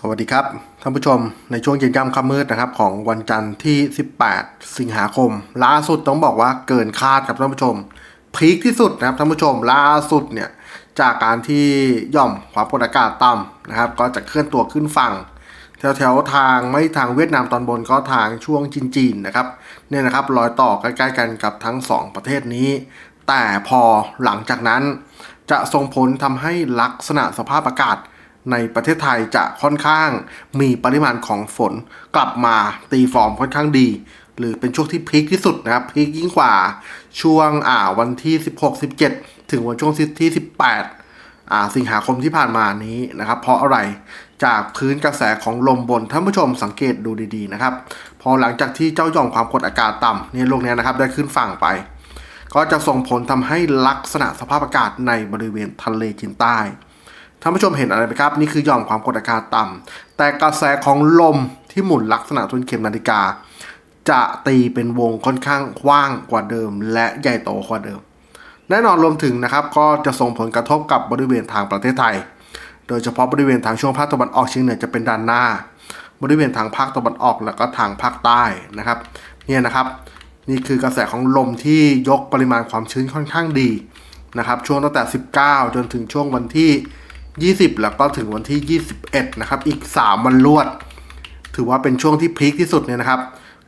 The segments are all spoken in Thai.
สวัสดีครับท่านผู้ชมในช่วงเย็นย่ำค่ำมืดนะครับ ของวันจันทร์ที่ 18 สิงหาคม ล่าสุดต้องบอกว่าเกินคาดครับท่านผู้ชมพีคที่สุดนะครับท่านผู้ชมล่าสุดเนี่ยจากการที่ย่อมความกดอากาศต่ำนะครับ ก็จะเคลื่อนตัวขึ้นฝั่ง แถวแถวทางไม่ทางเวียดนามตอนบนก็ทางช่วงจีนจีนๆนะครับเนี่ยนะครับรอยต่อใกล้ๆกันกับทั้งสองประเทศนี้ แต่พอหลังจากนั้นจะส่งผลทำให้ลักษณะสภาพอากาศ ในประเทศไทยจะค่อนข้างมีปริมาณของฝนกลับมาตีฟอร์มค่อนข้างดี หรือเป็นช่วงที่พีคที่สุดนะครับพีคยิ่งกว่าช่วงอ่าวันที่ 16 17 ถึงวันช่วงที่ 18อ่าสิงหาคมที่ผ่านมานี้นะครับ เพราะอะไรจากพื้นกระแสของลมบนท่านผู้ชมสังเกตดูดีๆนะครับ พอหลังจากที่เจ้าหย่อมความกดอากาศต่ำเนี่ยลงเนี้ยนะครับได้ขึ้นฝั่งไป ก็จะส่งผลทำให้ลักษณะสภาพอากาศในบริเวณทะเลจีนใต้ ท่านผู้ชมเห็นอะไรไหมครับ นี่คือหย่อมความกดอากาศต่ำแต่กระแสของลมที่หมุนลักษณะทวนเข็มนาฬิกา จะตีเป็นวงค่อนข้างกว้างกว่าเดิม และใหญ่โตกว่าเดิม แน่นอนรวมถึงนะครับ ก็จะส่งผลกระทบกับบริเวณทางประเทศไทย โดยเฉพาะบริเวณทางช่วงภาคตะวันออกเฉียงเหนือจะเป็นด้านหน้า บริเวณทางภาคตะวันออกแล้วก็ทางภาคใต้นะครับเนี่ยนะครับ นี่คือกระแสของลมที่ยกปริมาณความชื้นค่อนข้างดีนะครับ ช่วงตั้งแต่ 19 จนถึงช่วงวันที่ 20 แล้วก็ถึงวันที่ 21 นะครับ อีก 3 วันรวด ถือว่าเป็นช่วงที่พีคที่สุดเนี่ยนะครับ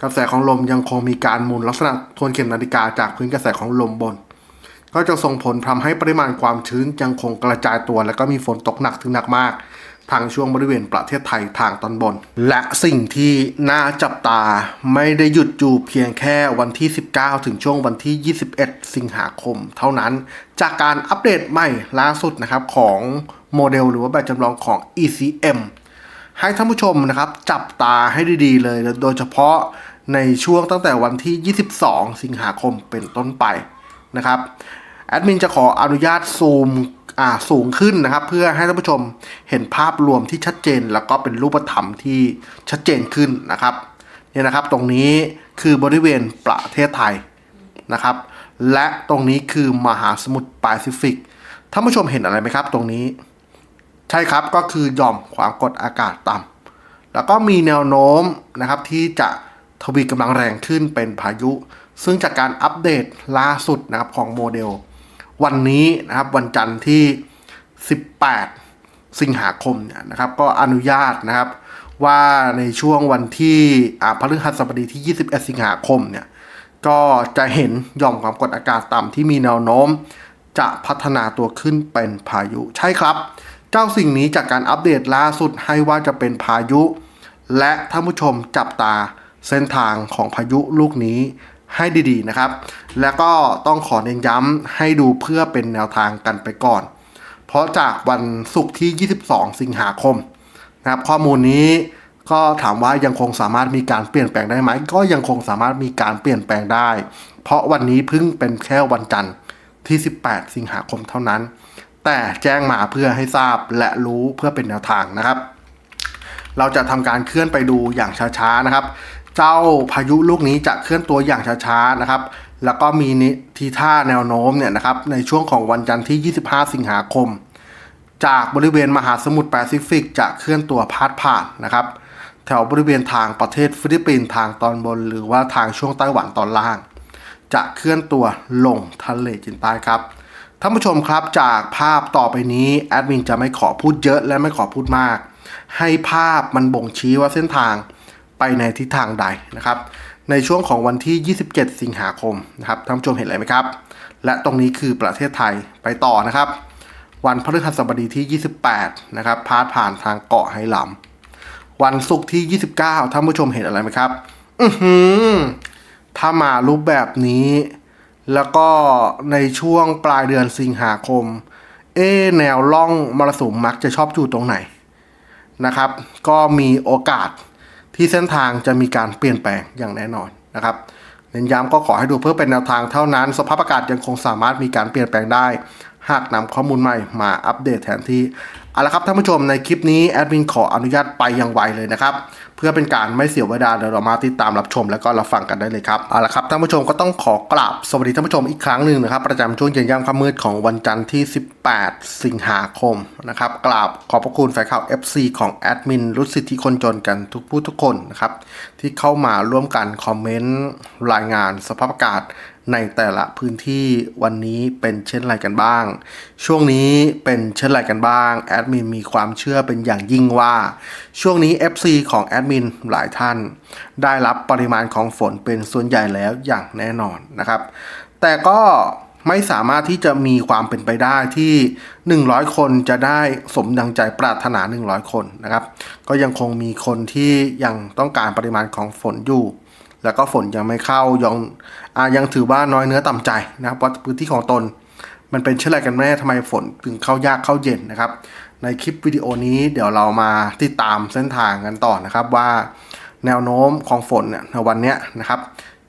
กระแสของลมยังคงมีการหมุนลักษณะทวนเข็มนาฬิกาจากพื้นกระแสของลมบน ก็จะส่งผลทำให้ปริมาณความชื้นยังคงกระจายตัว และก็มีฝนตกหนักถึงหนักมาก ทางช่วงบริเวณประเทศไทยทางตอนบน และสิ่งที่น่าจับตาไม่ได้หยุดอยู่เพียงแค่วันที่ 19 ถึงช่วงวันที่ 21 สิงหาคม เท่านั้น จากการอัปเดตใหม่ล่าสุดนะครับของ โมเดลหรือว่าแบบจำลองของ ECM ให้ท่านผู้ชมนะครับจับตาให้ดีๆเลย โดยเฉพาะในช่วงตั้งแต่วันที่ 22 สิงหาคมเป็นต้นไปนะครับแอดมินจะขออนุญาตซูมอ่าสูงขึ้นนะครับ เพื่อให้ท่านผู้ชมเห็นภาพรวมที่ชัดเจน แล้วก็เป็นรูปธรรมที่ชัดเจนขึ้นนะครับเนี่ยนะครับตรงนี้คือบริเวณประเทศไทยนะครับ และตรงนี้คือมหาสมุทรแปซิฟิกท่านผู้ชมเห็นอะไรไหมครับตรงนี้ ใช่ครับก็คือหย่อมความกดอากาศต่ำแล้วก็มีแนวโน้มนะครับที่จะทวีกำลังแรงขึ้นเป็นพายุ ซึ่งจากการอัปเดตล่าสุดนะครับของโมเดล วันนี้นะครับวันจันทร์ที่ 18 สิงหาคมเนี่ยนะครับก็อนุญาตนะครับว่าในช่วงวันที่อ่าพฤหัสบดีที่ 21 สิงหาคมเนี่ยก็จะเห็นหย่อมความกดอากาศต่ำที่มีแนวโน้ม จะพัฒนาตัวขึ้นเป็นพายุใช่ครับ เจ้าสิ่งนี้จากการอัปเดตล่าสุดให้ว่าจะเป็นพายุ และท่านผู้ชมจับตาเส้นทางของพายุลูกนี้ให้ดีๆนะครับ แล้วก็ต้องขอเน้นย้ำให้ดูเพื่อเป็นแนวทางกันไปก่อน เพราะจากวันศุกร์ที่ 22 สิงหาคมนะครับข้อมูลนี้ก็ถามว่ายังคงสามารถมีการเปลี่ยนแปลงได้ไหม ก็ยังคงสามารถมีการเปลี่ยนแปลงได้ เพราะวันนี้เพิ่งเป็นแค่วันจันทร์ที่ 18 สิงหาคมเท่านั้น แต่แจ้งมาเพื่อให้ทราบและรู้เพื่อเป็นแนวทางนะครับ เราจะทำการเคลื่อนไปดูอย่างช้าๆนะครับ เจ้าพายุลูกนี้จะเคลื่อนตัวอย่างช้าๆนะครับ แล้วก็มีนิทีท่าแนวโน้มเนี่ยนะครับในช่วงของวันจันทร์ที่ 25 สิงหาคม จากบริเวณมหาสมุทรแปซิฟิก จะเคลื่อนตัวพาดผ่านนะครับ แถวบริเวณทางประเทศฟิลิปปินส์ทางตอนบน หรือว่าทางช่วงไต้หวันตอนล่าง จะเคลื่อนตัวลงทะเลจีนใต้ครับ ท่านผู้ชมครับจากภาพต่อไปนี้แอดมินจะไม่ขอพูดเยอะและไม่ขอพูดมาก ให้ภาพมันบ่งชี้ว่าเส้นทางไปในทิศทางใดนะครับ ในช่วงของวันที่ 27 สิงหาคมนะครับท่านผู้ชมเห็นอะไรไหมครับ และตรงนี้คือประเทศไทยไปต่อนะครับ วันพฤหัสบดีที่ 28 นะครับพาดผ่านทางเกาะไหหลำวันศุกร์ที่ 29ท่านผู้ชมเห็นอะไรไหมครับ อือหือถ้ามารูปแบบนี้ แล้วก็ในช่วงปลายเดือนสิงหาคม เอแนวล่องมรสุมมักจะชอบอยู่ตรงไหนนะครับ ก็มีโอกาสที่เส้นทางจะมีการเปลี่ยนแปลงอย่างแน่นอนนะครับเน้นย้ำก็ขอให้ดูเพื่อเป็นแนวทางเท่านั้น สภาพอากาศยังคงสามารถมีการเปลี่ยนแปลงได้ หากนำข้อมูลใหม่มาอัปเดตแทนที่เอาละครับท่านผู้ชมในคลิปนี้แอดมินขออนุญาตไปอย่างไวเลยนะครับ พื่อเป็นการไม่เสียเวลาเดี๋ยวเรามาติดตามรับชมแล้วก็รับฟังกันได้เลยครับเอาละครับท่านผู้ชมก็ต้องขอกราบสวัสดีท่านผู้ชมอีกครั้งหนึ่งนะครับประจำช่วงเย็นยามค่ำมืดของวันจันทร์ที่ 18 สิงหาคมนะครับกราบขอบพระคุณแฟนข่าว FC ของแอดมินรุสิทธิคนจนกันทุกผู้ทุกคนนะครับที่เข้ามาร่วมกันคอมเมนต์รายงานสภาพอากาศในแต่ละพื้นที่วันนี้เป็นเช่นไรกันบ้าง ช่วงนี้เป็นเช่นไรกันบ้างแอดมินมีความเชื่อเป็นอย่างยิ่งว่าช่วงนี้ FC ของแอดมินหลายท่าน ได้รับปริมาณของฝนเป็นส่วนใหญ่แล้วอย่างแน่นอนนะครับ แต่ก็ไม่สามารถที่จะมีความเป็นไปได้ที่ 100 คนจะได้สมดังใจปรารถนา 100 คนนะครับ ก็ยังคงมีคนที่ยังต้องการปริมาณของฝนอยู่ แล้วก็ฝนยังไม่เข้ายังยังถือว่าน้อยเนื้อต่ำใจนะครับว่าพื้นที่ของตน มันเป็นเช่นไรกันแน่ทำไมฝนถึงเข้ายากเข้าเย็นนะครับ ในคลิปวิดีโอนี้เดี๋ยวเรามาติดตามเส้นทางกันต่อนะครับว่าแนวโน้มของฝนเนี่ยในวันนี้นะครับ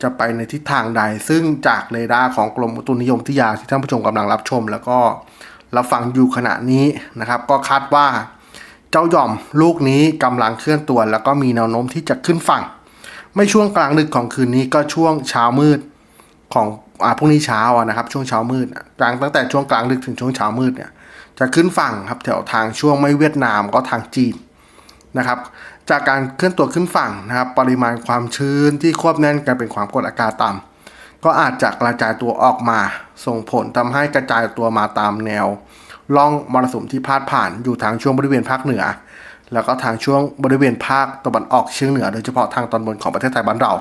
จะไปในทิศทางใด ซึ่งจากเรดาร์ของกรมอุตุนิยมวิทยาที่ท่านผู้ชมกำลังรับชม แล้วก็รับฟังอยู่ขณะนี้นะครับ ก็คาดว่าเจ้าหย่อมลูกนี้กำลังเคลื่อนตัว แล้วก็มีแนวโน้มที่จะขึ้นฝั่ง ไม่ช่วงกลางดึกของคืนนี้ก็ช่วงเช้ามืดของอ่าพรุ่งนี้เช้านะครับช่วงเช้ามืดกลางตั้งแต่ช่วงกลางดึกถึงช่วงเช้ามืดเนี่ย จะขึ้นฝั่งครับแถวทางช่วงไม่เวียดนามก็ทางจีนนะครับ จากการเคลื่อนตัวขึ้นฝั่งนะครับ ปริมาณความชื้นที่ควบแน่นกันเป็นความกดอากาศต่ำก็อาจจะกระจายตัวออกมา ส่งผลทำให้กระจายตัวมาตามแนวล่องมรสุมที่พาดผ่านอยู่ทางช่วงบริเวณภาคเหนือ แล้วก็ทางช่วงบริเวณภาคตะวันออกเฉียงเหนือ โดยเฉพาะทางตอนบนของประเทศไทยบ้านเรา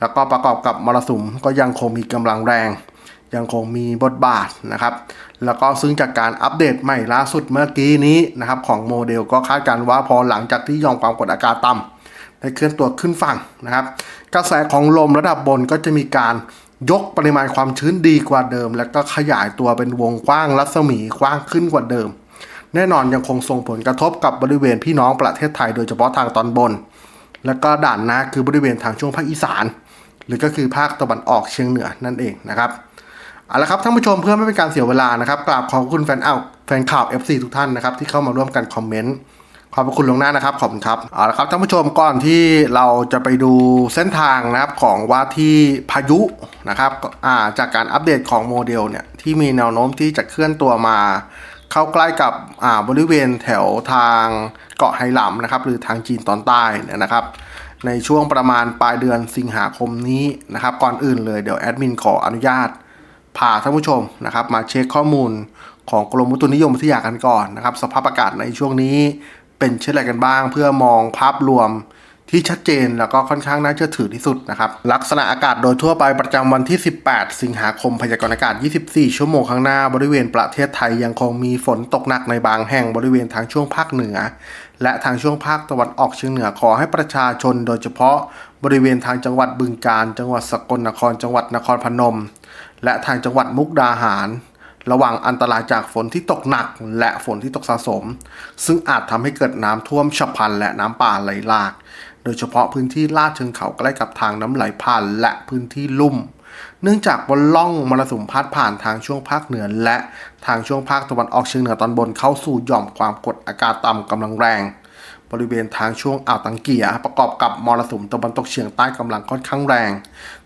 แล้วก็ประกอบกับมรสุมก็ยังคงมีกำลังแรง ยังคงมีบทบาทนะครับ แล้วก็ซึ่งจากการอัปเดตใหม่ล่าสุดเมื่อกี้นี้นะครับของโมเดลก็คาดการณ์ว่าพอหลังจากที่ยอมความกดอากาศต่ำได้เคลื่อนตัวขึ้นฝั่งนะครับ กระแสของลมระดับบนก็จะมีการยกปริมาณความชื้นดีกว่าเดิม แล้วก็ขยายตัวเป็นวงกว้างรัศมีกว้างขึ้นกว่าเดิม แน่นอนยังคงส่งผลกระทบกับบริเวณพี่น้องประเทศไทยโดยเฉพาะทางตอนบน แล้วก็ด่านหน้าคือบริเวณทางช่วงภาคอีสาน หรือก็คือภาคตะวันออกเฉียงเหนือนั่นเองนะครับ เอาละครับท่านผู้ชมเพื่อไม่เป็นการเสียเวลานะครับกราบขอบคุณแฟนเอาแฟนข่าว FC ทุกท่านนะครับที่เข้ามาร่วมกันคอมเมนต์ขอบคุณลวงหน้านะครับขอบคุณครับเอาละครับท่านผู้ชมก่อนที่เราจะไปดูเส้นทางนะครับของว่าที่พายุนะครับาจากการอัปเดตของโมเดลเนี่ยที่มีแนวโน้มที่จะเคลื่อนตัวมา เข้าใกล้กับบริเวณแถวทางเกาะไหหลำนะครับหรือทางจีนตอนใต้นี่นะครับ ในช่วงประมาณปลายเดือนสิงหาคมนี้นะครับ ก่อนอื่นเลยเดี๋ยวแอดมินขออนุญาต พาท่านผู้ชมนะครับ มาเช็คข้อมูลของกรมอุตุนิยมวิทยากันก่อนนะครับ สภาพอากาศในช่วงนี้เป็นเช่นไรกันบ้าง เพื่อมองภาพรวมที่ชัดเจนแล้วก็ค่อนข้างน่าเชื่อถือที่สุดนะครับ ลักษณะอากาศโดยทั่วไปประจำวันที่ 18 สิงหาคมพยากรณ์อากาศ 24 ชั่วโมงข้างหน้าบริเวณประเทศไทยยังคงมีฝนตกหนักในบางแห่งบริเวณทางช่วงภาคเหนือ และทางช่วงภาคตะวันออกเฉียงเหนือขอให้ประชาชน โดยเฉพาะบริเวณทางจังหวัดบึงกาฬจังหวัดสกลนคร จังหวัดนครพนม และทางจังหวัดมุกดาหาร ระวังอันตรายจากฝนที่ตกหนักและฝนที่ตกสะสม ซึ่งอาจทำให้เกิดน้ำท่วมฉับพลันและน้ำป่าไหลหลาก โดยเฉพาะพื้นที่ลาดเชิงเขาใกล้กับทางน้ำไหลผ่านและพื้นที่ลุ่ม เนื่องจากบนล่องมรสุมพัดผ่านทางช่วงภาคเหนือและทางช่วงภาคตะวันออกเฉียงเหนือตอนบนเข้าสู่หย่อมความกดอากาศต่ำกำลังแรง บริเวณทางช่วงอ่าวตังเกีย ประกอบกับมรสุมตะวันตกเฉียงใต้กำลังค่อนข้างแรง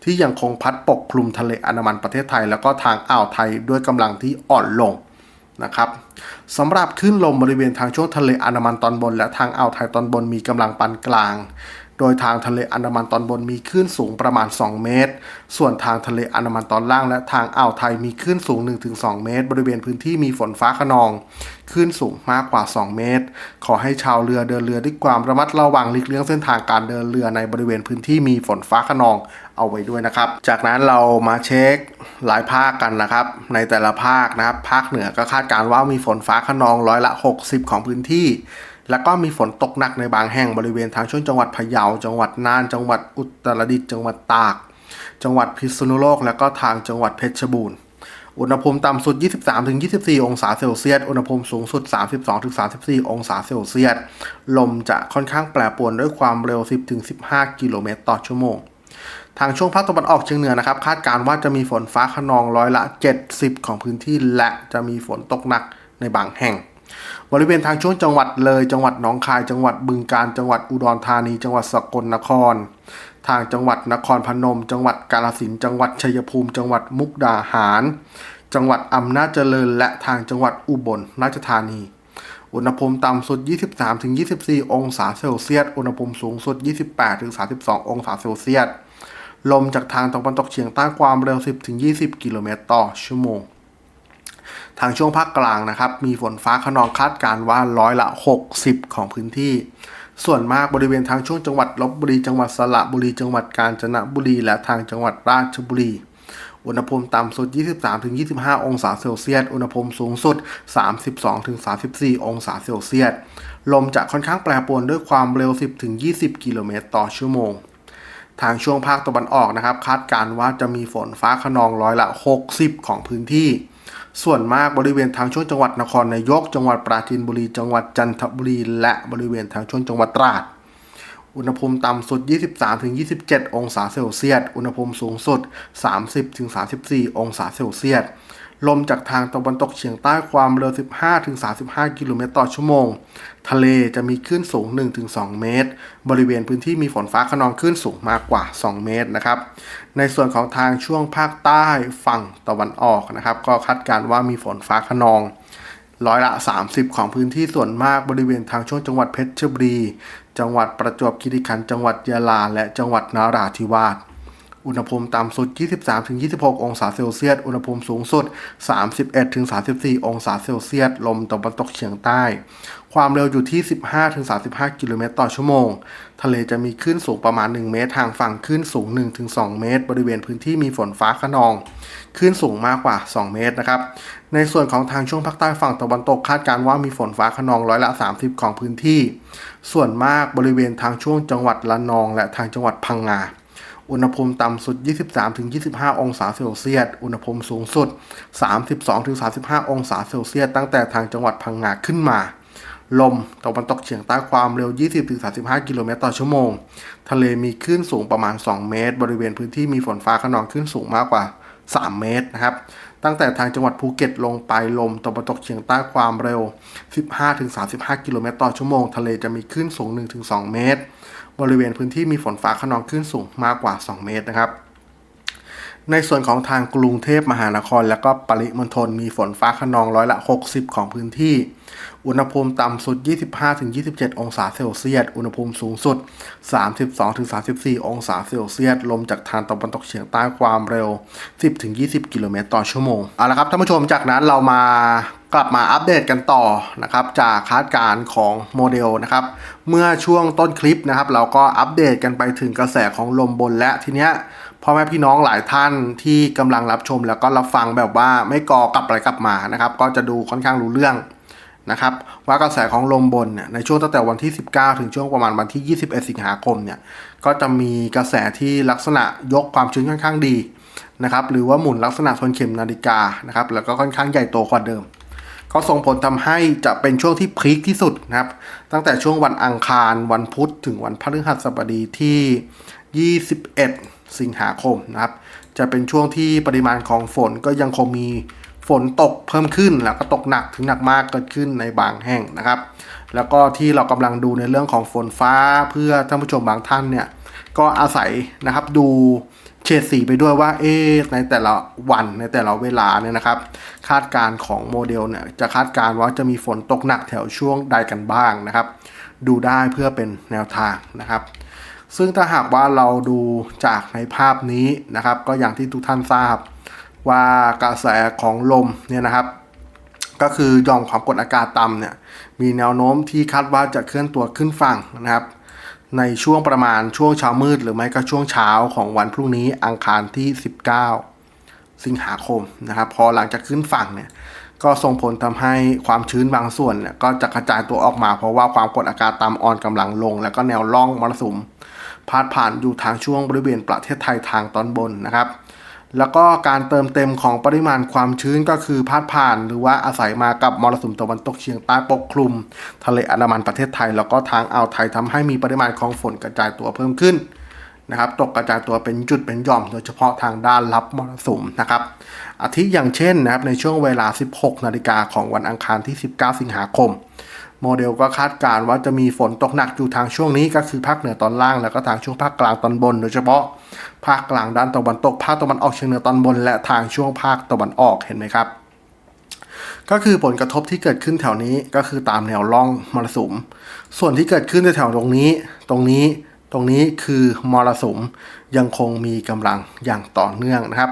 ที่ยังคงพัดปกคลุมทะเลอันดามันประเทศไทย แล้วก็ทางอ่าวไทยด้วยกำลังที่อ่อนลงนะครับสำหรับคลื่นลมบริเวณทางช่วงทะเลอันดามันตอนบน และทางอ่าวไทยตอนบนมีกำลังปานกลาง โดยทางทะเลอันดามันตอนบนมีคลื่นสูงประมาณ 2 เมตร ส่วนทางทะเลอันดามันตอนล่างและทางอ่าวไทยมีคลื่นสูง 1-2 เมตร บริเวณพื้นที่มีฝนฟ้าขนองคลื่นสูงมากกว่า 2 เมตร ขอให้ชาวเรือเดินเรือด้วยความระมัดระวังหลีกเลี่ยงเส้นทางการเดินเรือในบริเวณพื้นที่มีฝนฟ้าขนองเอาไว้ด้วยนะครับ จากนั้นเรามาเช็คหลายภาคกันนะครับ ในแต่ละภาคนะครับ ภาคเหนือก็คาดการณ์ว่ามีฝนฟ้าขนองร้อยละ 60 ของพื้นที่ แล้วก็มีฝนตกหนักในบางแห่งบริเวณทางช่วงจังหวัดพะเยา จังหวัดน่าน จังหวัดอุตรดิตถ์ จังหวัดตาก จังหวัดพิษณุโลก แล้วก็ทางจังหวัดเพชรบูรณ์ อุณหภูมิต่ำสุด 23-24 องศาเซลเซียส อุณหภูมิสูงสุด 32-34 องศาเซลเซียส ลมจะค่อนข้างแปรปรวนด้วยความเร็ว 10-15 กิโลเมตรต่อชั่วโมงทางช่วงภาคตะวันออกเฉียงเหนือนะครับ คาดการณ์ว่าจะมีฝนฟ้าขนองร้อยละ 70 ของพื้นที่และจะมีฝนตกหนักในบางแห่ง บริเวณทางช่วงจังหวัดเลย จังหวัดหนองคาย จังหวัดบึงกาฬ จังหวัดอุดรธานี จังหวัดสกลนคร ทางจังหวัดนครพนม จังหวัดกาฬสินธุ์ จังหวัดชัยภูมิ จังหวัดมุกดาหาร จังหวัดอำนาจเจริญ และทางจังหวัดอุบลราชธานี อุณหภูมิต่ำสุด 23-24 องศาเซลเซียส อุณหภูมิสูงสุด 28-32 องศาเซลเซียส ลมจากทางตะวันตกเฉียงใต้ความเร็ว 10-20 กิโลเมตรต่อชั่วโมง ทางช่วงภาคกลางนะครับ มีฝนฟ้าขนองคาดการว่าร้อยละ 60 ของพื้นที่ ส่วนมากบริเวณทางช่วงจังหวัดลบบุรีจังหวัดสระบุรีจังหวัดกาญจนบุรี และทางจังหวัดราชบุรีอุณหภูมิต่ำสุด 23-25 องศาเซลเซียส อุณหภูมิสูงสุด 32-34 องศาเซลเซียส ลมจะค่อนข้างแปรปรวนด้วยความเร็ว 10-20 กิโลเมตรต่อชั่วโมง ทางช่วงภาคตะวันออกนะครับ คาดการว่าจะมีฝนฟ้าขนองร้อยละ 60 ของพื้นที่ ส่วนมากบริเวณทางช่วงจังหวัดนครนายก จังหวัดปราจีนบุรี จังหวัดจันทบุรี และบริเวณทางช่วงจังหวัดตราด อุณหภูมิต่ำสุด 23-27 องศาเซลเซียส อุณหภูมิสูงสุด 30-34 องศาเซลเซียส ลมจากทางตะวันตกเฉียงใต้ความเร็ว 15-35 กิโลเมตรต่อชั่วโมง ทะเลจะมีคลื่นสูง 1-2 เมตร บริเวณพื้นที่มีฝนฟ้าขนองคลื่นสูงมากกว่า 2 เมตรนะครับ ในส่วนของทางช่วงภาคใต้ฝั่งตะวันออกนะครับ ก็คาดการณ์ว่ามีฝนฟ้าขนองร้อยละ 30 ของพื้นที่ส่วนมากบริเวณทางช่วงจังหวัดเพชรบุรี จังหวัดประจวบคีรีขันธ์จังหวัดยะลา และจังหวัดนาราธิวาส อุณหภูมิต่ำสุด 23-26 องศาเซลเซียส อุณหภูมิสูงสุด 31-34 องศาเซลเซียส ลมตะวันตกเฉียงใต้ ความเร็วอยู่ที่ 15-35 กิโลเมตรต่อชั่วโมง ทะเลจะมีคลื่นสูงประมาณ 1 เมตร ทางฝั่งคลื่นสูง 1-2 เมตร บริเวณพื้นที่มีฝนฟ้าขนอง คลื่นสูงมากกว่า 2 เมตรนะครับ ในส่วนของทางช่วงภาคใต้ฝั่งตะวันตกคาดการว่ามีฝนฟ้าขนองร้อยละ 30 ของพื้นที่ ส่วนมากบริเวณทางช่วงจังหวัดละนอง และทางจังหวัดพังงา อุณหภูมิต่ำสุด 23-25 องศาเซลเซียส อุณหภูมิสูงสุด 32-35 องศาเซลเซียส ตั้งแต่ทางจังหวัดพังงาขึ้นมา ลมตะวันตกเฉียงใต้ความเร็ว 20-35 กิโลเมตรต่อชั่วโมง ทะเลมีคลื่นสูงประมาณ 2 เมตร บริเวณพื้นที่มีฝนฟ้าขนองคลื่นสูงมากกว่า 3 เมตรนะครับ ตั้งแต่ทางจังหวัดภูเก็ตลงไปลมตะวันตกเฉียงใต้ความเร็ว 15-35 กิโลเมตรต่อชั่วโมง ทะเลจะมีคลื่นสูง 1-2 เมตร บริเวณพื้นที่มีฝนฟ้าขนองคลื่นสูงมากกว่า 2 เมตรนะครับ ในส่วนของทางกรุงเทพมหานคร และก็ปริมณฑลมีฝนฟ้าขนองร้อยละ 60 ของพื้นที่ อุณหภูมิต่ำสุด 25-27 องศาเซลเซียส อุณหภูมิสูงสุด 32-34 องศาเซลเซียส ลมจากทางตะวันตกเฉียงใต้ความเร็ว 10-20 กิโลเมตรต่อชั่วโมง เอาละครับท่านผู้ชมจากนั้นเรามากลับมาอัปเดตกันต่อนะครับจากคาดการณ์ของโมเดลนะครับเมื่อช่วงต้นคลิปนะครับเราก็อัปเดตกันไปถึงกระแสของลมบนและทีเนี้ย พ่อแม่พี่น้องหลายท่านที่กำลังรับชมแล้วก็รับฟังแบบว่าไม่กอกลับไรกลับมานะครับ ก็จะดูค่อนข้างรู้เรื่องนะครับ ว่ากระแสของลมบนเนี่ยในช่วงตั้งแต่วันที่ 19 ถึงช่วงประมาณวันที่ 21 สิงหาคมเนี่ยก็จะมีกระแสที่ลักษณะยกความชื้นค่อนข้างดีนะครับหรือว่าหมุนลักษณะทวนเข็มนาฬิกานะครับแล้วก็ค่อนข้างใหญ่โตกว่าเดิม ก็ส่งผลทำให้จะเป็นช่วงที่พีคที่สุดนะครับ ตั้งแต่ช่วงวันอังคารวันพุธถึงวันพฤหัสบดีที่ 21 สิงหาคมนะครับ จะเป็นช่วงที่ปริมาณของฝนก็ยังคงมีฝนตกเพิ่มขึ้นแล้วก็ตกหนักถึงหนักมากเกิดขึ้นในบางแห่งนะครับ แล้วก็ที่เรากำลังดูในเรื่องของฝนฟ้าเพื่อท่านผู้ชมบางท่านเนี่ยก็อาศัยนะครับดูเฉดสีไปด้วยว่าเอ๊ในแต่ละวันในแต่ละเวลาเนี่ยนะครับ คาดการณ์ของโมเดลเนี่ยจะคาดการณ์ว่าจะมีฝนตกหนักแถวช่วงใดกันบ้างนะครับ ดูได้เพื่อเป็นแนวทางนะครับ ซึ่งถ้าหากว่าเราดูจากในภาพนี้นะครับ ก็อย่างที่ทุกท่านทราบว่ากระแสของลมเนี่ยนะครับ ก็คือยอมความกดอากาศต่ำเนี่ยมีแนวโน้มที่คาดว่าจะเคลื่อนตัวขึ้นฝั่งนะครับ ในช่วงประมาณช่วงเช้ามืด หรือไม่ก็ช่วงเช้าของวันพรุ่งนี้อังคารที่ 19 สิงหาคมนะครับ พอหลังจากขึ้นฝั่งเนี่ยก็ส่งผลทำให้ความชื้นบางส่วนเนี่ยก็จะกระจายตัวออกมาเพราะว่าความกดอากาศต่ำอ่อนกำลังลง แล้วก็แนวร่องมรสุม พาดผ่านอยู่ทางช่วงบริเวณประเทศไทยทางตอนบนนะครับ แล้วก็การเติมเต็มของปริมาณความชื้นก็คือพาดผ่าน หรือว่าอาศัยมากับมรสุมตะวันตกเฉียงใต้ปกคลุม ทะเลอันดามันประเทศไทย แล้วก็ทางอ่าวไทยทำให้มีปริมาณของฝนกระจายตัวเพิ่มขึ้นนะครับตกกระจายตัวเป็นจุดเป็นหย่อม โดยเฉพาะทางด้านรับมรสุมนะครับอาทิอย่างเช่นนะครับในช่วงเวลา 16 นาฬิกาของวันอังคารที่ 19 สิงหาคม โมเดลก็คาดการณ์ว่าจะมีฝนตกหนักอยู่ทางช่วงนี้ก็คือภาคเหนือตอนล่าง แล้วก็ทางช่วงภาคกลางตอนบน โดยเฉพาะภาคกลางด้านตะวันตกภาคตะวันออกเฉียงเหนือตอนบน และทางช่วงภาคตะวันออกเห็นไหมครับ ก็คือผลกระทบที่เกิดขึ้นแถวนี้ก็คือตามแนวร่องมรสุม ส่วนที่เกิดขึ้นในแถวตรงนี้ ตรงนี้ตรงนี้คือมรสุมยังคงมีกำลังอย่างต่อเนื่องนะครับ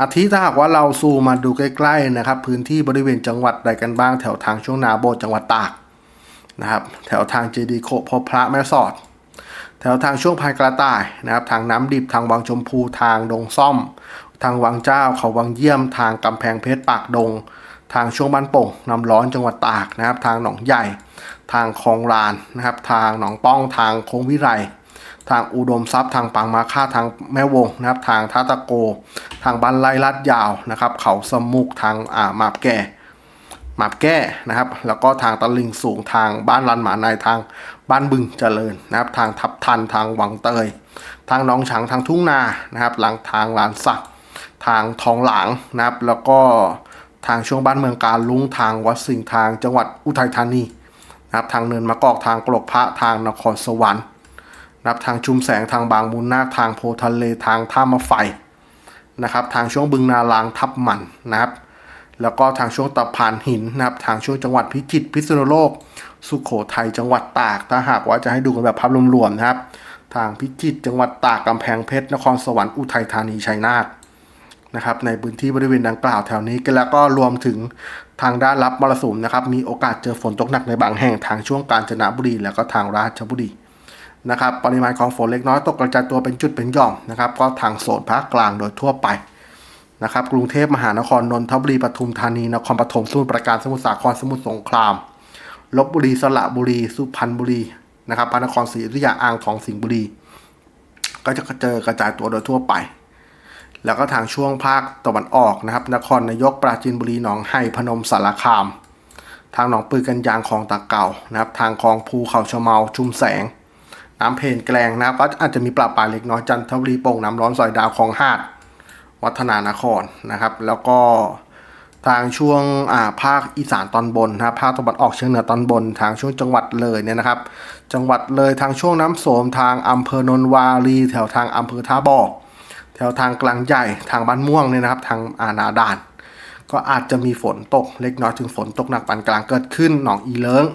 อาทิถ้าหากว่าเราซูมมาดูใกล้ๆนะครับ พื้นที่บริเวณจังหวัดใดกันบ้างแถวทางช่วงนาโบดจังหวัดตาก นะครับแถวทางเจดีโคพบพระแม่สอด แถวทางช่วงพายกระต่ายนะครับทางน้ำดิบทางวังชมพูทางดงซ่อม ทางวังเจ้าเขาวังเยี่ยม ทางกำแพงเพชรปากดง ทางช่วงบ้านโป่งน้ำร้อนจังหวัดตากนะครับ ทางหนองใหญ่ ทางคลองลานนะครับ ทางหนองป้องทางโค้งวิไลทางอุดมทรัพย์ทางปางมาค่าทางแม่วงนะครับ ทางท่าตะโก ทางบ้านไร่ลาดยาวนะครับ เขาสมุกทางอ่ามาบแก่ หมาบแก้นะครับ แล้วก็ทางตะลิงสูงทางบ้านลันหมาในทางบ้านบึงเจริญนะครับ ทางทับทันทางวังเตย ทางน้องฉางทางทุ่งนานะครับหลังทางลานสักทางทองหลางนะครับ แล้วก็ทางช่วงบ้านเมืองการลุงทางวัดสิงห์ทางจังหวัดอุทัยธานีนะครับ ทางเนินมะกอกทางกรกพระทางนครสวรรค์นะครับทางชุมแสงทางบางมูลนาคทางโพทะเลทางท่ามะไฟนะครับ ทางช่วงบึงนาลางทับหมันนะครับ แล้วก็ทางช่วงตะพานหินนะครับ ทางช่วงจังหวัดพิจิตรพิษณุโลก สุขโขทัยจังหวัดตาก ถ้าหากว่าจะให้ดูกันแบบภาพรวมๆนะครับ ทางพิจิตรจังหวัดตากกำแพงเพชรนครสวรรค์อุทัยธานีชัยนาทนะครับในพื้นที่บริเวณดังกล่าวแถวนี้ก็แล้วก็รวมถึงทางด้านรับมรสุมนะครับ มีโอกาสเจอฝนตกหนักในบางแห่งทางช่วงกาญจนบุรีแล้วก็ทางราชบุรีนะครับ ปริมาณของฝนเล็กน้อยตกกระจายตัวเป็นจุดเป็นหย่อมนะครับ ก็ทางโซนภาคกลางโดยทั่วไป นะครับกรุงเทพมหานครนนทบุรีปทุมธานีนครปฐมสมุทรปราการสมุทรสาครสมุทรสงครามลบบุรีสระบุรี สุพรรณบุรีนะครับพระนครศรีอยุธยาอ่างทองสิงห์บุรี ก็จะเจอกระจายตัวโดยทั่วไป แล้วก็ทางช่วงภาคตะวันออกนะครับ นครนายกปราจีนบุรีหนองไห่พนมสารคาม ทางหนองปือกันยางคลองตะเก่านะครับ ทางคลองภูเขาชะเมาชุมแสง น้ำเพนแกลงนะครับก็อาจจะมีปลาปลาเล็กน้อยจันทบุรีโป่งน้ำร้อนซอยดาวคลองหาด วัฒนานครนะครับ แล้วก็ทางช่วงาภาคอีสานตอนบนนะภาคตะวันออกเฉียงเหนือตอนบน ทางช่วงจังหวัดเลยเนี่ยนะครับ จังหวัดเลยทางช่วงน้ำโสมทางอำเภอนนวารี แถวทางอำเภอท่าบ่อแถวทางกลางใหญ่ทางบ้านม่วงเนี่ยนะครับ ทางอานาด่าน ก็อาจจะมีฝนตกเล็กน้อยถึงฝนตกหนักปานกลางเกิดขึ้นหนองอีเลิง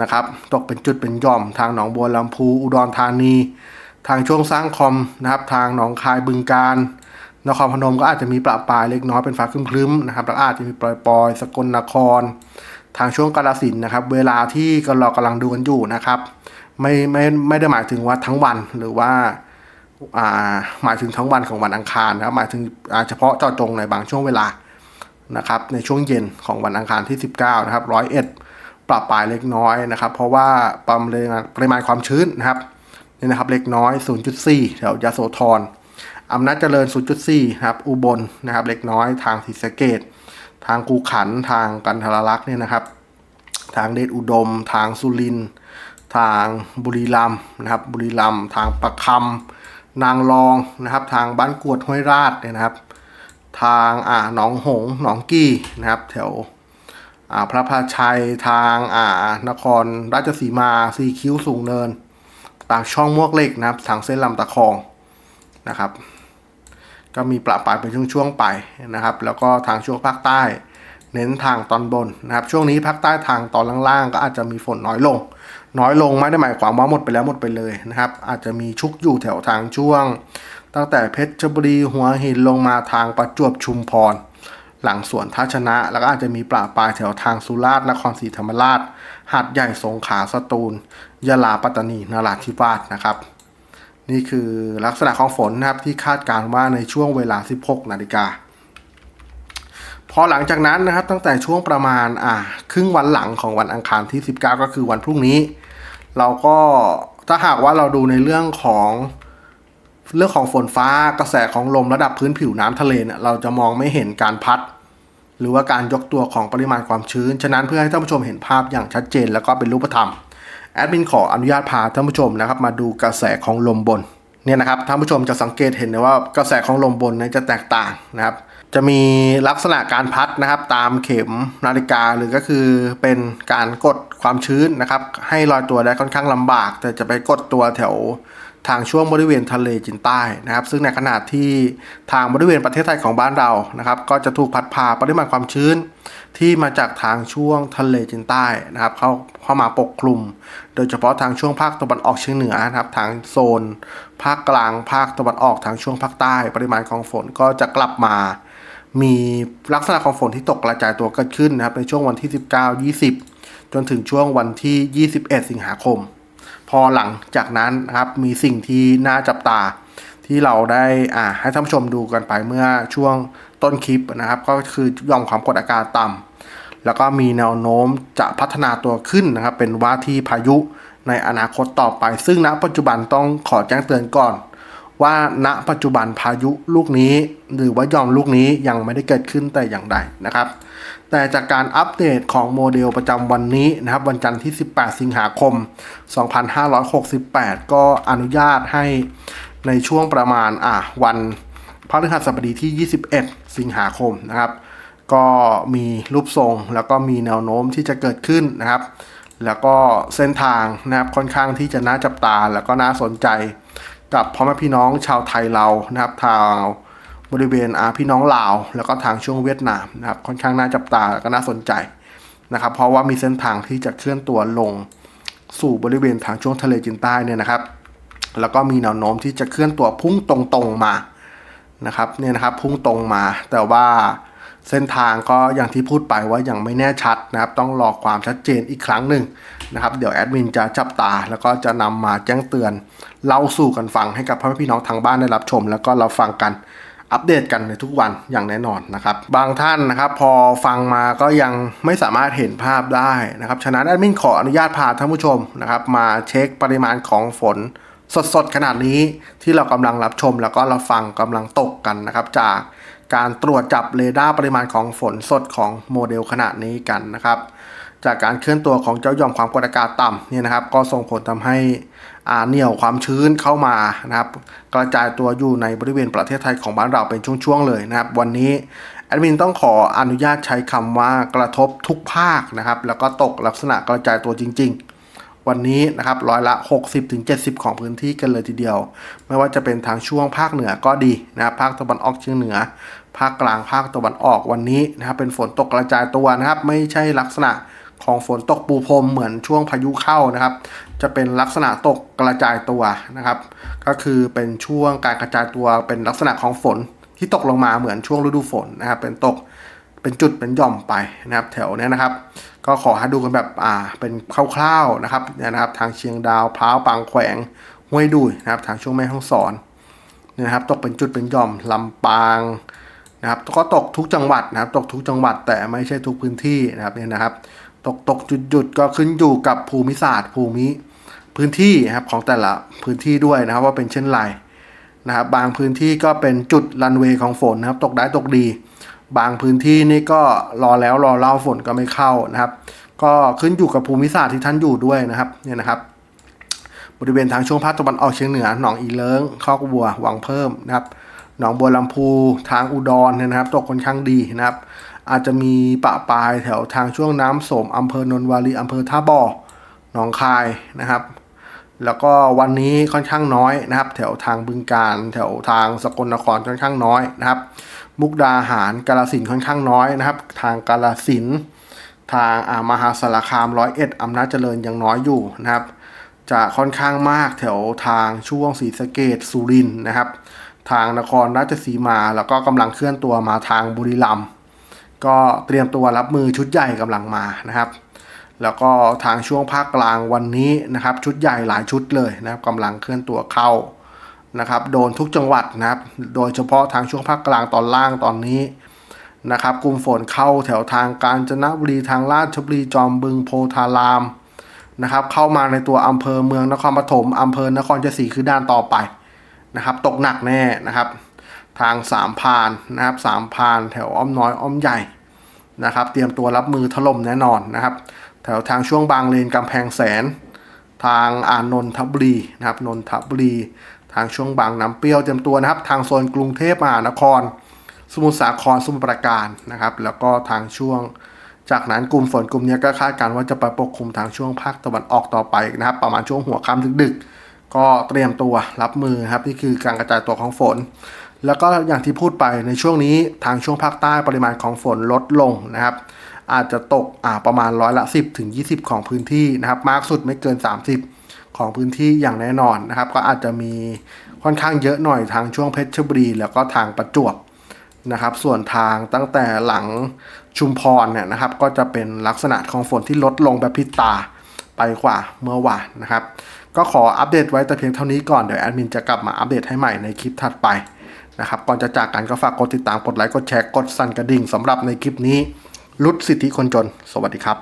นะครับตกเป็นจุดเป็นหย่อม ทางหนองบัวลำพูอุดรธานี ทางช่วงสร้างคอมนะครับ ทางหนองคายบึงการ นครพนมก็อาจจะมีประปรายเล็กน้อยเป็นฟ้าครึ้มๆนะครับแล้วอาจจะมีปล่อยๆ สกลนคร ทางช่วงกาลสินนะครับ เวลาที่เรากำลังดูกันอยู่นะครับ ไม่ไม่ไม่ได้หมายถึงว่าทั้งวันหรือว่าอ่าหมายถึงทั้งวันของวันอังคารนะครับหมายถึงเฉพาะเจาะจงในบางช่วงเวลานะครับ ในช่วงเย็นของวันอังคารที่ 19นะครับร้อยเอ็ดปรับปลายเล็กน้อยนะครับ เพราะว่าปริมาณปริมาณความชื้นนะครับนี่นะครับเล็กน้อย 0.4แถวยาโสธร อำนาจเจริญ 0.4นะครับ อุบลนะครับ เล็กน้อยทางศรีสะเกดทางกูขันทางกันทรลักษ์เนี่ยนะครับ ทางเดชอุดม ทางสุรินทางบุรีรัมนะครับ บุรีรัมทางประคำนางรองนะครับ ทางบ้านกวดห้วยราชเนี่ยนะครับ ทางอ่าหนองหงหนองกี้นะครับ แถวอ่าพระพาชัยทางอ่านครราชสีมาสีคิ้วสูงเนินตางช่องมวกเหล็กนะครับทางเส้นลำตะคองนะครับ ก็มีประปรายเป็นช่วงๆไปนะครับ แล้วก็ทางช่วงภาคใต้ เน้นทางตอนบนนะครับ ช่วงนี้ภาคใต้ทางตอนล่างๆ ก็อาจจะมีฝนน้อยลง น้อยลงไม่ได้หมายความว่าหมดไปแล้วหมดไปเลยนะครับ อาจจะมีชุกอยู่แถวทางช่วง ตั้งแต่เพชรบุรีหัวหินลงมาทางประจวบชุมพรหลังสวนท่าชนะ แล้วก็อาจจะมีปลาปลายแถวทางสุราษฎร์นครศรีธรรมราชหาดใหญ่สงขลาสตูลยะลาปัตตานีนราธิวาสนะครับ นี่คือลักษณะของฝนนะครับที่คาดการณ์ว่าในช่วงเวลา 16 นาฬิกาพอหลังจากนั้นนะครับตั้งแต่ช่วงประมาณอ่าครึ่งวันหลังของวันอังคารที่ 19 ก็คือวันพรุ่งนี้ เราก็ถ้าหากว่าเราดูในเรื่องของเรื่องของฝนฟ้ากระแสของลมระดับพื้นผิวน้ำทะเลเนี่ยเราจะมองไม่เห็นการพัด หรือว่าการยกตัวของปริมาณความชื้น ฉะนั้นเพื่อให้ท่านผู้ชมเห็นภาพอย่างชัดเจน แล้วก็เป็นรูปธรรม แอดมินขออนุญาตพาท่านผู้ชมนะครับมาดูกระแสของลมบนเนี่ยนะครับท่านผู้ชมจะสังเกตเห็นนะว่ากระแสของลมบนนั้นจะแตกต่างนะครับ จะมีลักษณะการพัดนะครับ ตามเข็มนาฬิกาหรือก็คือเป็นการกดความชื้นนะครับ ให้ลอยตัวได้ค่อนข้างลำบาก แต่จะไปกดตัวแถว ทางช่วงบริเวณทะเลจีนใต้นะครับ ซึ่งในขณะที่ทางบริเวณประเทศไทยของบ้านเรานะครับ ก็จะถูกพัดพาปริมาณความชื้น ที่มาจากทางช่วงทะเลจีนใต้นะครับ เข้าเข้ามาปกคลุม โดยเฉพาะทางช่วงภาคตะวันออกเฉียงเหนือนะครับ ทางโซน ภาคกลางภาคตะวันออกทางช่วงภาคใต้ ปริมาณของฝนก็จะกลับมามีลักษณะของฝนที่ตกกระจายตัวเกิดขึ้นนะครับในช่วงวันที่ 19 20 จนถึงช่วงวันที่ 21 สิงหาคม พอหลังจากนั้นนะครับมีสิ่งที่น่าจับตาที่เราได้อ่าให้ท่านผู้ชมดูกันไปเมื่อช่วงต้นคลิปนะครับ ก็คือยอมความกดอากาศต่ำแล้วก็มีแนวโน้มจะพัฒนาตัวขึ้นนะครับ เป็นว่าที่พายุในอนาคตต่อไป ซึ่งณ ปัจจุบันต้องขอแจ้งเตือนก่อน ว่าณปัจจุบันพายุลูกนี้ หรือว่ายอมลูกนี้ยังไม่ได้เกิดขึ้นแต่อย่างใดนะครับ แต่จากการอัปเดตของโมเดลประจำวันนี้นะครับวันจันทร์ที่ 18 สิงหาคม 2568 ก็อนุญาตให้ในช่วงประมาณอะวันพฤหัสบดีที่ 21 สิงหาคมนะครับ ก็มีรูปทรงแล้วก็มีแนวโน้มที่จะเกิดขึ้นนะครับ แล้วก็เส้นทางนะครับค่อนข้างที่จะน่าจับตาแล้วก็น่าสนใจ กับพ่อแม่พี่น้องชาวไทยเรานะครับทาง บริเวณอาพี่น้องลาว แล้วก็ทางช่วงเวียดนามนะครับค่อนข้างน่าจับตาแล้วก็น่าสนใจนะครับเพราะว่ามีเส้นทางที่จะเคลื่อนตัวลงสู่บริเวณทางช่วงทะเลจีนใต้เนี่ยนะครับ แล้วก็มีแนวโน้มที่จะเคลื่อนตัวพุ่งตรงๆมานะครับเนี่ยนะครับพุ่งตรงมา แต่ว่าเส้นทางก็อย่างที่พูดไปว่ายังไม่แน่ชัดนะครับ ต้องรอความชัดเจนอีกครั้งหนึ่งนะครับ เดี๋ยวแอดมินจะจับตา แล้วก็จะนำมาแจ้งเตือนเล่าสู่กันฟังให้กับพ่อแม่พี่น้องทางบ้านได้รับชม แล้วก็เราฟังกัน อัปเดตกันในทุกวันอย่างแน่นอนนะครับ บางท่านนะครับพอฟังมาก็ยังไม่สามารถเห็นภาพได้นะครับ ฉะนั้นแอดมินขออนุญาตพาท่านผู้ชมนะครับมาเช็คปริมาณของฝนสดๆ ขนาดนี้ที่เรากำลังรับชมแล้วก็เราฟังกำลังตกกันนะครับ จากการตรวจจับเรดาร์ปริมาณของฝนสดของโมเดลขนาดนี้กันนะครับ จากการเคลื่อนตัวของเจ้าหย่อมความกดอากาศต่ำเนี่ยนะครับ ก็ส่งผลทำให้ เหนี่ยวความชื้นเข้ามานะครับกระจายตัวอยู่ในบริเวณประเทศไทยของบ้านเราเป็นช่วงๆเลยนะครับ วันนี้แอดมินต้องขออนุญาตใช้คำว่ากระทบทุกภาคนะครับ แล้วก็ตกลักษณะกระจายตัวจริง ๆวันนี้นะครับร้อยละ 60-70 ของพื้นที่กันเลยทีเดียว ไม่ว่าจะเป็นทางช่วงภาคเหนือก็ดีนะครับภาคตะวันออกเฉียงเหนือ ภาคกลางภาคตะวันออกวันนี้นะครับเป็นฝนตกกระจายตัวนะครับ ไม่ใช่ลักษณะ ของฝนตกปูพรมเหมือนช่วงพายุเข้านะครับ จะเป็นลักษณะตกกระจายตัวนะครับ ก็คือเป็นช่วงการกระจายตัวเป็นลักษณะของฝนที่ตกลงมาเหมือนช่วงฤดูฝนนะครับ เป็นตกเป็นจุดเป็นหย่อมไปนะครับ แถวเนี้ยนะครับ ก็ขอให้ดูกันแบบอ่าเป็นคร่าวๆนะครับเนี่ยนะครับ ทางเชียงดาวพร้าวปางแขวงห้วยดุยนะครับ ทางช่วงแม่ฮ่องสอนเนี่ยนะครับ ตกเป็นจุดเป็นหย่อมลำปางนะครับก็ตกทุกจังหวัดนะครับ ตกทุกจังหวัดแต่ไม่ใช่ทุกพื้นที่นะครับเนี่ยนะครับ ตกตกจุดจุดก็ขึ้นอยู่กับภูมิศาสตร์ ภูมิพื้นที่ครับของแต่ละพื้นที่ด้วยนะครับว่าเป็นเช่นไรนะครับบางพื้นที่ก็เป็นจุดรันเวย์ของฝนนะครับ ตกได้ตกดี บางพื้นที่นี่ก็รอแล้วรอเล่าฝนก็ไม่เข้านะครับ ก็ขึ้นอยู่กับภูมิศาสตร์ที่ท่านอยู่ด้วยนะครับเนี่ยนะครับ บริเวณทางช่วงภาคตะวันออกเฉียงเหนือหนองอีเลิงข้อกบัวหวังเพิ่มนะครับหนองบัวลำพูทางอุดรเนี่ยนะครับ ตกค่อนข้างดีนะครับ อาจจะมีปะปลายแถวทางช่วงน้ำโสมอำเภอนนวารีอำเภอท่าบ่อหนองคายนะครับ แล้วก็วันนี้ค่อนข้างน้อยนะครับ แถวทางบึงการ แถวทางสกลนครค่อนข้างน้อยนะครับ มุกดาหารกาลสินค่อนข้างน้อยนะครับ ทางกาลสินทางอามหาสารคามร้อยเอ็ดอำนาจเจริญยังน้อยอยู่นะครับ จะค่อนข้างมากแถวทางช่วงศรีสะเกดสุรินทร์นะครับ ทางนครราชสีมาแล้วก็กำลังเคลื่อนตัวมาทางบุรีรัมย์ ก็เตรียมตัวรับมือชุดใหญ่กำลังมานะครับ แล้วก็ทางช่วงภาคกลางวันนี้นะครับ ชุดใหญ่หลายชุดเลยนะครับกำลังเคลื่อนตัวเข้านะครับ โดนทุกจังหวัดนะครับ โดยเฉพาะทางช่วงภาคกลางตอนล่างตอนนี้นะครับกลุ่มฝนเข้าแถวทางกาญจนบุรีทางราชบุรีจอมบึงโพธารามนะครับเข้ามาในตัวอำเภอเมืองนครปฐมอำเภอนครชัยศรีคือด้านต่อไปนะครับ ตกหนักแน่นะครับ ทางสามพานนะครับสามพานแถวอ้อมน้อยอ้อมใหญ่นะครับ เตรียมตัวรับมือถล่มแน่นอนนะครับ แถวทางช่วงบางเลนกำแพงแสน ทางอานนทบุรีนะครับนนทบุรี ทางช่วงบางน้ำเปรี้ยวเตรียมตัวนะครับ ทางโซนกรุงเทพมหานคร สมุทรสาครสมุทรปราการนะครับ แล้วก็ทางช่วงจากนั้นกลุ่มฝนกลุ่มนี้ก็คาดการณ์ว่าจะไปปกคลุมทางช่วงภาคตะวันออกต่อไปนะครับ ประมาณช่วงหัวค่ำดึกๆ ก็เตรียมตัวรับมือครับนี่คือการกระจายตัวของฝน แล้วก็อย่างที่พูดไปในช่วงนี้ทางช่วงภาคใต้ปริมาณของฝนลดลงนะครับ อาจจะตกอ่าประมาณร้อยละ 10ถึง20 ของพื้นที่นะครับ มากสุดไม่เกิน 30 ของพื้นที่อย่างแน่นอนนะครับ ก็อาจจะมีค่อนข้างเยอะหน่อยทางช่วงเพชรบุรี แล้วก็ทางประจวบนะครับ ส่วนทางตั้งแต่หลังชุมพรเนี่ยนะครับ ก็จะเป็นลักษณะของฝนที่ลดลงแบบพิตาไปกว่าเมื่อวานนะครับ ก็ขออัปเดตไว้แต่เพียงเท่านี้ก่อนเดี๋ยวแอดมินจะกลับมาอัปเดตให้ใหม่ในคลิปถัดไป นะครับก่อนจะจากกันก็ฝากกดติดตามกดไลค์กดแชร์กดสั่นกระดิ่งสำหรับในคลิปนี้ลุดสิทธิคนจน สวัสดีครับ